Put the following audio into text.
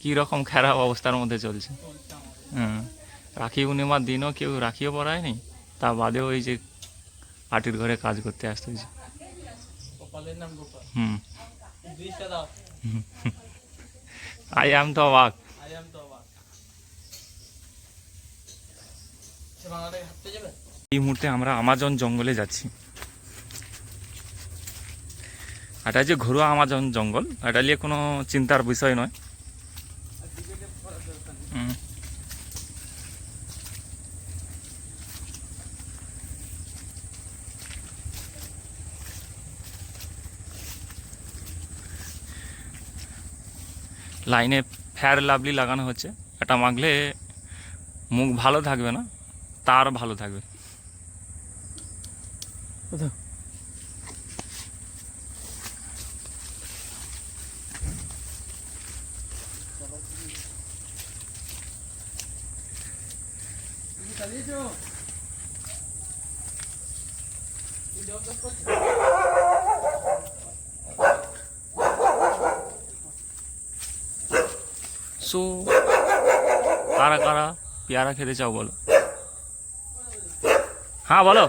কী রকম খারাপ অবস্থার মধ্যে চলছে। হ্যাঁ রাখি পূর্ণিমার দিনও কেউ রাখিও পড়ায়নি তা বাদেও ওই যে পার্টির ঘরে কাজ করতে আসতে হয়েছে। হুম। আই আম তো অবাক এই মুহূর্তে আমরা আমাজন জঙ্গলে যাচ্ছি। এটা যে ঘরোয়া আমাজন জঙ্গল এটা নিয়ে কোনো চিন্তার বিষয় নয়। লাইনে ফেয়ার লাভলি লাগানো হচ্ছে। এটা মাখলে মুখ ভালো থাকবে না তার ভালো থাকবে। সো কারা কারা পেয়ারা খেতে চাও বলো? হ্যাঁ বলো।